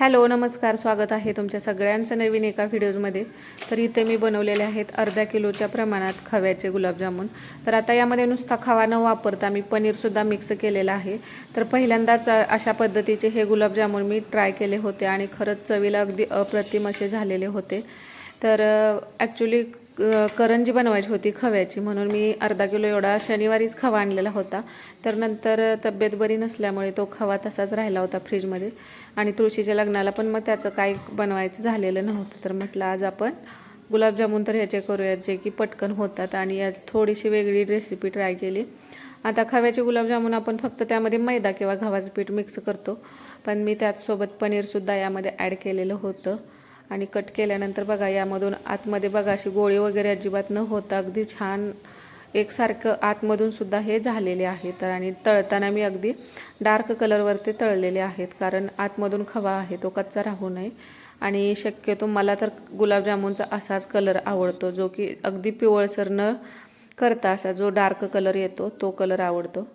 Hello नमस्कार स्वागत आहे तुमच्या सगळ्यांचं नवीन एका व्हिडिओजमध्ये. तर इथे मी बनवलेले आहेत अर्ध्या किलोच्या प्रमाणात खव्याचे गुलाबजामुन. तर आता यामध्ये नुसता खवा न वापरता मी पनीरसुद्धा मिक्स केलेलं आहे. तर पहिल्यांदाच अशा पद्धतीचे हे गुलाबजामुन मी ट्राय केले होते आणि खरंच चवीला अगदी अप्रतिम असे झालेले होते. तर ॲक्च्युली करंजी बनवायची होती खव्याची. म्हणून मी अर्धा किलो एवढा शनिवारीच खवा आणलेला होता. तर नंतर तब्येत बरी नसल्यामुळे तो खवा तसाच राहिला होता फ्रीजमध्ये. आणि तुळशीच्या लग्नाला पण मग त्याचं काही बनवायचं झालेलं नव्हतं. तर म्हटलं आज आपण गुलाबजामुन तर ह्याचे करूयात जे की पटकन होतात. आणि आज थोडीशी वेगळी रेसिपी ट्राय केली. आता खव्याचे गुलाबजामुन आपण फक्त त्यामध्ये मैदा किंवा गव्हाचं पीठ मिक्स करतो. पण मी त्याचसोबत पनीरसुद्धा यामध्ये ॲड केलेलं होतं. आणि कट केल्यानंतर बघा यामधून आतमध्ये बघा अशी गोळी वगैरे अजिबात न होता अगदी छान एकसारखं आतमधून सुद्धा हे झालेले आहे. तर आणि तळताना मी अगदी डार्क कलरवरती तळलेले आहेत कारण आतमधून खवा आहे तो कच्चा राहू नये. आणि शक्यतो मला तर गुलाबजामुनचा असाच कलर आवडतो जो की अगदी पिवळसर न करता असा जो डार्क कलर येतो तो कलर आवडतो.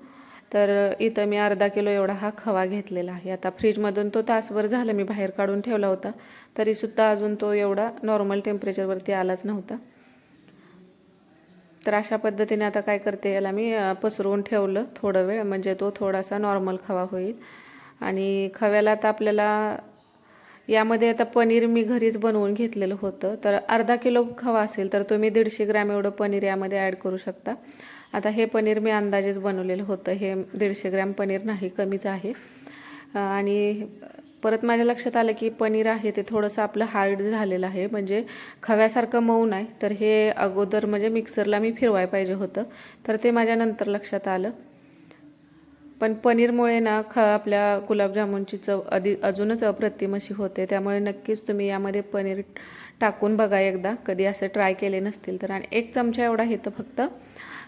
तर इथं मी अर्धा किलो एवढा हा खवा घेतलेला आहे. आता फ्रीजमधून तो तासभर झालं मी बाहेर काढून ठेवला होता. तरीसुद्धा अजून तो एवढा नॉर्मल टेम्परेचरवरती आलाच नव्हता. तर अशा पद्धतीने आता काय करते याला मी पसरवून ठेवलं थोडं वेळ म्हणजे तो थोडासा नॉर्मल खवा होईल. आणि खव्याला आता आपल्याला यामध्ये आता पनीर मी घरीच बनवून घेतलेलं होतं. तर अर्धा किलो खवा असेल तर तुम्ही दीडशे ग्रॅम एवढं पनीर यामध्ये ॲड करू शकता. आता हे पनीर मी अंदाजेच बनवलेलं होतं. हे दीडशे ग्रॅम पनीर नाही कमीच आहे. आणि परत माझ्या लक्षात आलं की पनीर आहे ते थोडंसं आपलं हार्ड झालेलं आहे. म्हणजे खव्यासारखं मऊ नाही. तर हे अगोदर म्हणजे मिक्सरला मी फिरवाय पाहिजे होतं. तर ते माझ्या नंतर लक्षात आलं. पण पनीरमुळे ना ख आपल्या गुलाबजामुनची चव अधी अजूनच अप्रतिम अशी होते. त्यामुळे नक्कीच तुम्ही यामध्ये पनीर टाकून बघा एकदा. कधी असं ट्राय केले नसतील तर. आणि एक चमचा एवढा इथं फक्त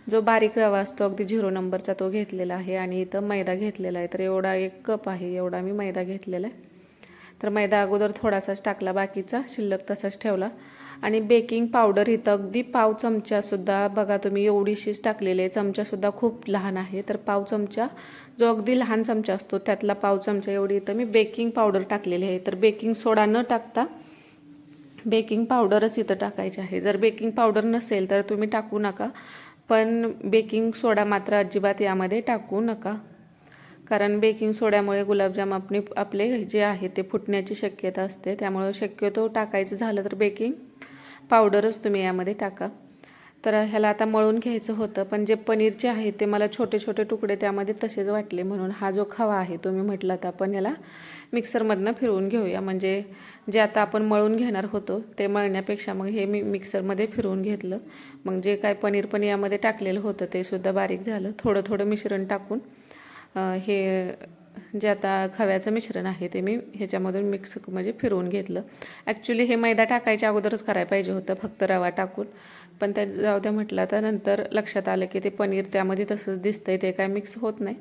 जो बारीक रवा असतो अगदी झिरो नंबरचा तो घेतलेला आहे. आणि इथं मैदा घेतलेला आहे. तर एवढा एक कप आहे. एवढा मी मैदा घेतलेला आहे. तर मैदा अगोदर थोडासाच टाकला बाकीचा शिल्लक तसाच ठेवला. आणि बेकिंग पावडर इथं अगदी पाव चमचासुद्धा बघा तुम्ही एवढीशीच टाकलेली आहे. चमचासुद्धा खूप लहान आहे. तर पाव चमचा जो अगदी लहान चमचा असतो त्यातला पाव चमचा एवढी इथं मी बेकिंग पावडर टाकलेली आहे. तर बेकिंग सोडा न टाकता बेकिंग पावडरच इथं टाकायची आहे. जर बेकिंग पावडर नसेल तर तुम्ही टाकू नका. पण बेकिंग सोडा मात्र अजिबात यामध्ये टाकू नका. कारण बेकिंग सोड्यामुळे गुलाबजाम आपले आपले जे आहे ते फुटण्याची शक्यता असते. त्यामुळं शक्यतो टाकायचं झालं तर बेकिंग पावडरच तुम्ही यामध्ये टाका. तर ह्याला आता मळून घ्यायचं होतं पण जे पनीरचे आहे ते मला छोटे छोटे तुकडे त्यामध्ये तसेच वाटले म्हणून हा जो खवा आहे तुम्ही म्हटला तर आपण ह्याला मिक्सरमधनं फिरवून घेऊया. म्हणजे जे आता आपण मळून घेणार होतो ते मळण्यापेक्षा मग हे मी मिक्सरमध्ये फिरवून घेतलं. मग जे काय पनीर पण यामध्ये टाकलेलं होतं ते सुद्धा बारीक झालं. थोडं थोडं मिश्रण टाकून हे जे आता खव्याचं मिश्रण आहे ते मी ह्याच्यामधून मिक्स म्हणजे फिरवून घेतलं. ॲक्च्युली हे मैदा टाकायच्या अगोदरच करायला पाहिजे होतं फक्त रवा टाकून. पण त्या जाऊ द्या म्हटलं तर नंतर लक्षात आलं की ते पनीर त्यामध्ये तसंच दिसतंय ते काय मिक्स होत नाही.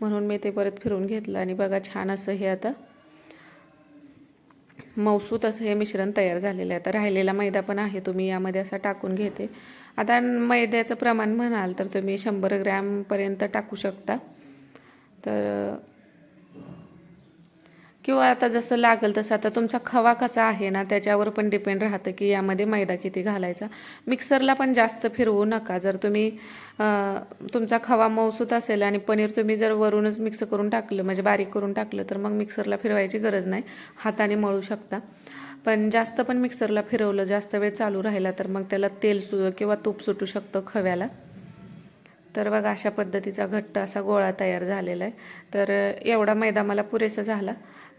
म्हणून मी ते परत फिरवून घेतलं आणि बघा छान असं हे आता मौसूत असं हे मिश्रण तयार झालेलं आहे. आता राहिलेला मैदा पण आहे तुम्ही यामध्ये असा टाकून घेते. आता मैद्याचं प्रमाण म्हणाल तर तुम्ही शंभर ग्रॅमपर्यंत टाकू शकता. तर किंवा आता जसं लागेल तसं आता तुमचा खवा कसा आहे ना त्याच्यावर पण डिपेंड राहतं की यामध्ये मैदा किती घालायचा. मिक्सरला पण जास्त फिरवू नका. जर तुम्ही तुमचा खवा मौसूत असेल आणि पनीर तुम्ही जर वरूनच मिक्स करून टाकलं म्हणजे बारीक करून टाकलं तर मग मिक्सरला फिरवायची गरज नाही. हाताने मळू शकता. पण जास्त पण मिक्सरला फिरवलं जास्त वेळ चालू राहिला तर मग त्याला तेल सु किंवा तूप सुटू शकतं खव्याला. तर बघा अशा पद्धतीचा घट्ट असा गोळा तयार झालेला आहे. तर एवढा मैदा मला पुरेसा झाला.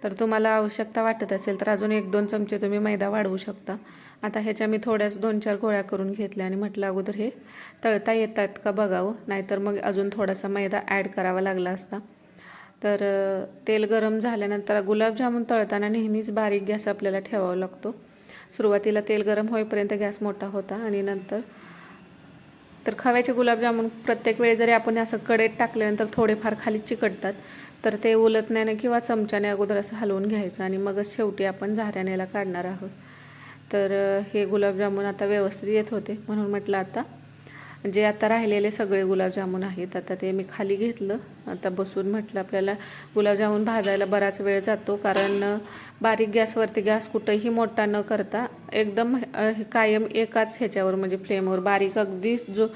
तर तुम्हाला आवश्यकता वाटत असेल तर अजून एक दोन चमचे तुम्ही मैदा वाढवू शकता. आता ह्याच्या मी थोड्याच दोन चार गोळ्या करून घेतल्या आणि म्हटलं अगोदर हे तळता येतात का बघावं. नाहीतर मग अजून थोडासा मैदा ॲड करावा लागला असता. तर तेल गरम झाल्यानंतर गुलाबजामुन तळताना नेहमीच बारीक गॅस आपल्याला ठेवावा लागतो. सुरुवातीला तेल गरम होईपर्यंत गॅस मोठा होता आणि नंतर तर खव्याचे गुलाबजामुन प्रत्येक वेळी जरी आपण असं कडेत टाकल्यानंतर थोडेफार खाली चिकटतात तर ते उलटण्याने किंवा चमच्याने अगोदर असं हलवून घ्यायचं आणि मगच शेवटी आपण झाऱ्यानेला काढणार आहोत. तर हे गुलाबजामुन आता व्यवस्थित येत होते म्हणून म्हटलं आता जे आता राहिलेले सगळे गुलाबजामुन आहेत आता ते मी खाली घेतलं. आता बसून म्हटलं आपल्याला गुलाबजामुन भाजायला बराच वेळ जातो कारण बारीक गॅसवरती गॅस कुठंही मोठा न करता एकदम कायम एकाच ह्याच्यावर म्हणजे फ्लेमवर बारीक अगदी जो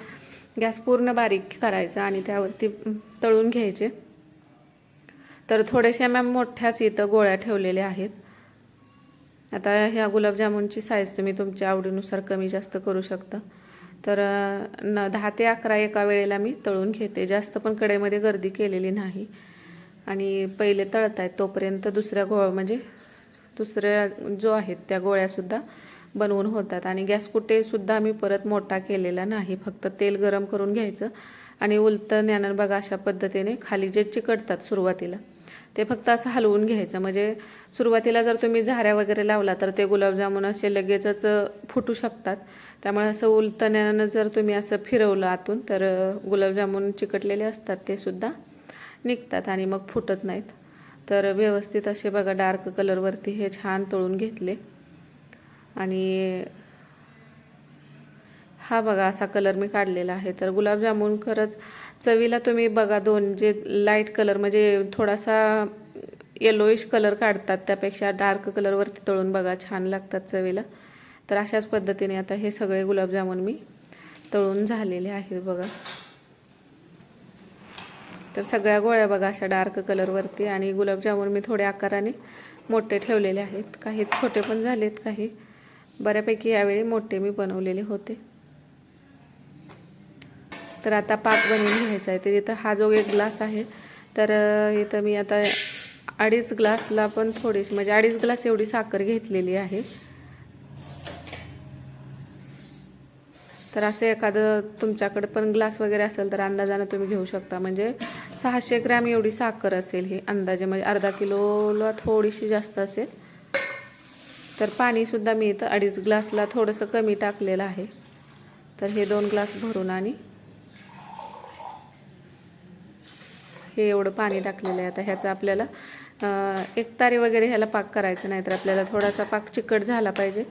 गॅस पूर्ण बारीक करायचा आणि त्यावरती तळून घ्यायचे. तर थोड्याशा मॅम मोठ्याच इथं गोळ्या ठेवलेल्या आहेत. आता ह्या गुलाबजामुनची साईज तुम्ही तुमच्या आवडीनुसार कमी जास्त करू शकता. तर न दहा ते अकरा एका वेळेला मी तळून घेते. जास्त पण कडेमध्ये गर्दी केलेली नाही. आणि पहिले तळत आहेत तोपर्यंत दुसऱ्या गोळ म्हणजे दुसऱ्या जो आहेत त्या गोळ्यासुद्धा बनवून होतात. आणि गॅस कुठेसुद्धा आम्ही परत मोठा केलेला नाही. फक्त तेल गरम करून घ्यायचं आणि उलटं ज्ञानानं बघा अशा पद्धतीने खाली जे चिकटतात सुरुवातीला ते फक्त असं हलवून घ्यायचं. म्हणजे सुरुवातीला जर तुम्ही झाऱ्या वगैरे लावला तर ते गुलाबजामुन असे लगेचच फुटू शकतात. त्यामुळे असं उलटण्यानं जर तुम्ही असं फिरवलं आतून तर गुलाबजामुन चिकटलेले असतात ते सुद्धा निघतात आणि मग फुटत नाहीत. तर व्यवस्थित असे बघा डार्क कलरवरती हे छान तळून घेतले. आणि हा बघा असा कलर मी काढलेला आहे. तर गुलाबजामुन खरंच चवीला तुम्ही बघा दोन जे लाइट कलर म्हणजे थोडासा येलोइश कलर काढतात त्यापेक्षा डार्क कलरवरती तळून बघा छान लागतात चवीला. तर अशाच पद्धतीने आता हे सगळे गुलाबजामुन मी तळून झालेले आहेत बघा. तर सगळ्या गोळ्या बघा अशा डार्क कलरवरती आणि गुलाबजामुन मी थोड्या आकाराने मोठे ठेवलेले आहेत. काही छोटे पण झालेत काही बऱ्यापैकी यावेळी मोठे मी बनवलेले होते. तर आता पाक बनवून घ्यायचा आहे. तर इथं हा जो एक ग्लास आहे तर इथं मी आता अडीच ग्लासला पण थोडीशी म्हणजे अडीच ग्लास एवढी साखर घेतलेली आहे. तर असं एखादं तुमच्याकडे पण ग्लास वगैरे असेल तर अंदाजानं तुम्ही घेऊ शकता. म्हणजे सहाशे ग्रॅम एवढी साखर असेल ही अंदाजे म्हणजे अर्धा किलोला थोडीशी जास्त असेल. तर पाणीसुद्धा मी इथं अडीच ग्लासला थोडंसं कमी टाकलेलं आहे. तर हे दोन ग्लास भरून आणि हे एवढं पाणी टाकलेलं आहे. आता ह्याचं आपल्याला एक तारी वगैरे ह्याला पाक करायचं नाही तर आपल्याला थोडासा पाक चिकट झाला पाहिजे.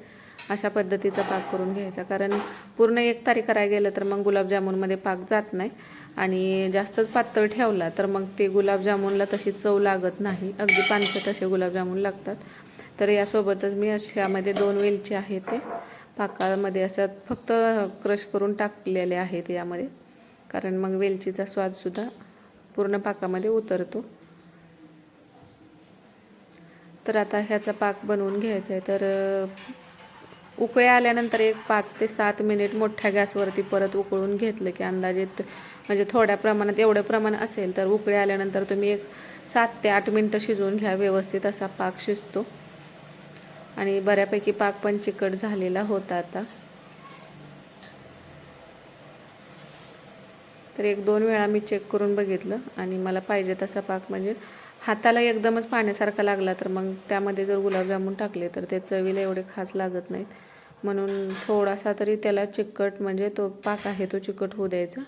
अशा पद्धतीचा पाक करून घ्यायचा. कारण पूर्ण एक तारी करायला गेलं तर मग गुलाबजामुनमध्ये पाक जात नाही. आणि जास्तच पातळ ठेवला तर मग ते गुलाबजामुनला तशी चव लागत नाही. अगदी पानसट असे गुलाबजामुन लागतात. तर यासोबतच मी अशामध्ये दोन वेलची आहे ते. पाकामध्ये असं फक्त क्रश करून टाकलेले आहेत यामध्ये. कारण मग वेलचीचा स्वादसुद्धा पूर्ण पाकामध्ये उतरतो. तर आता ह्याचा पाक बनवून घ्यायचा आहे. तर उकळे आल्यानंतर एक पाच ते सात मिनिट मोठ्या गॅसवरती परत उकळून घेतलं की अंदाजे म्हणजे थोड्या प्रमाणात एवढं प्रमाण असेल तर उकळी आल्यानंतर तुम्ही एक सात ते आठ मिनटं शिजवून घ्या व्यवस्थित असा पाक शिजतो. आणि बऱ्यापैकी पाक पण चिकट झालेला होता आता. तर एक दोन वेळा मी चेक करून बघितलं आणि मला पाहिजे तसा पाक म्हणजे हाताला एकदमच पाण्यासारखा लागला तर मग त्यामध्ये जर गुलाबजामुन टाकले तर ते चवीला एवढे खास लागत नाहीत. म्हणून थोडासा तरी त्याला चिकट म्हणजे तो पाक आहे तो चिकट होऊ द्यायचा.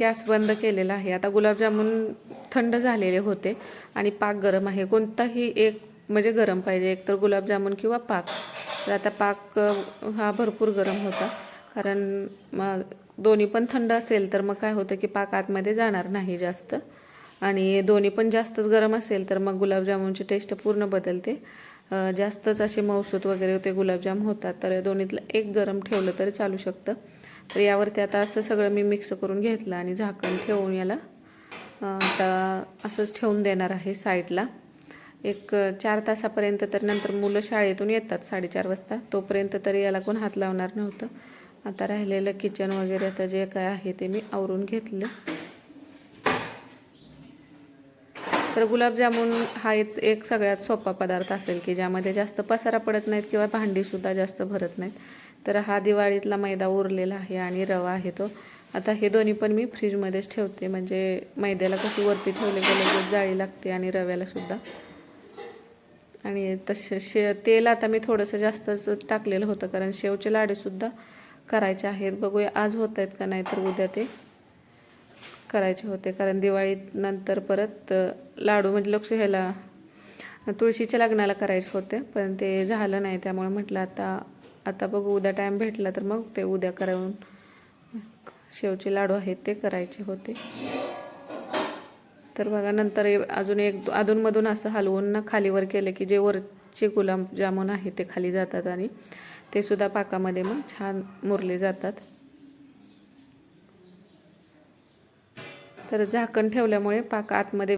गॅस बंद केलेला आहे. आता गुलाबजामुन थंड झालेले होते आणि पाक गरम आहे. कोणताही एक म्हणजे गरम पाहिजे एक तर गुलाबजामुन किंवा पाक. तर आता पाक हा भरपूर गरम होता. कारण मग दोन्ही पण थंड असेल तर मग काय होतं की पाक आतमध्ये जाणार नाही जास्त. आणि दोन्ही पण जास्तच गरम असेल तर मग गुलाबजामुनची टेस्ट पूर्ण बदलते. जास्तच असे मौसूत वगैरे होते गुलाबजाम होतात तर दोन्हीतलं एक गरम ठेवलं तरी चालू शकतं. तर यावरती आता असं सगळं मी मिक्स करून घेतलं आणि झाकण ठेवून याला आता असंच ठेवून देणार आहे साईडला. एक चार तासापर्यंत तर नंतर मुलं शाळेतून येतात साडेचार वाजता तोपर्यंत तरी याला कोण हात लावणार नव्हतं. आता राहिलेलं किचन वगैरे आता जे काय आहे ते मी आवरून घेतलं. तर गुलाबजामुन हाच एक सगळ्यात सोपा पदार्थ असेल की ज्यामध्ये जास्त पसारा पडत नाहीत किंवा भांडीसुद्धा जास्त भरत नाहीत. तर हा दिवाळीतला मैदा उरलेला आहे आणि रवा आहे तो. आता हे दोन्ही पण मी फ्रीजमध्येच ठेवते. म्हणजे मैद्याला कशी वरती ठेवले गेले जाळी लागते आणि रव्यालासुद्धा आणि तसे शे तेल आता मी थोडंसं जास्तच टाकलेलं होतं कारण शेवचे लाडूसुद्धा करायचे आहेत. बघूया आज होत आहेत का नाही तर उद्या ते. करायचे होते. कारण दिवाळीत नंतर परत लाडू म्हणजे लक्ष ह्याला तुळशीच्या लग्नाला करायचे होते. पण ते झालं नाही. त्यामुळे म्हटलं आता आता बघू. उद्या टाईम भेटला तर मग ते उद्या करून शेवचे लाडू आहेत ते करायचे होते. तर बघा नंतर अजून एक अधूनमधून असं हलवून ना खालीवर केलं की जे वरचे गुलाबजामुन आहे ते खाली जातात आणि ते सुद्धा पाकामध्ये मग छान मुरले जातात. तर झाकण ठेवल्यामुळे पाक आतमध्ये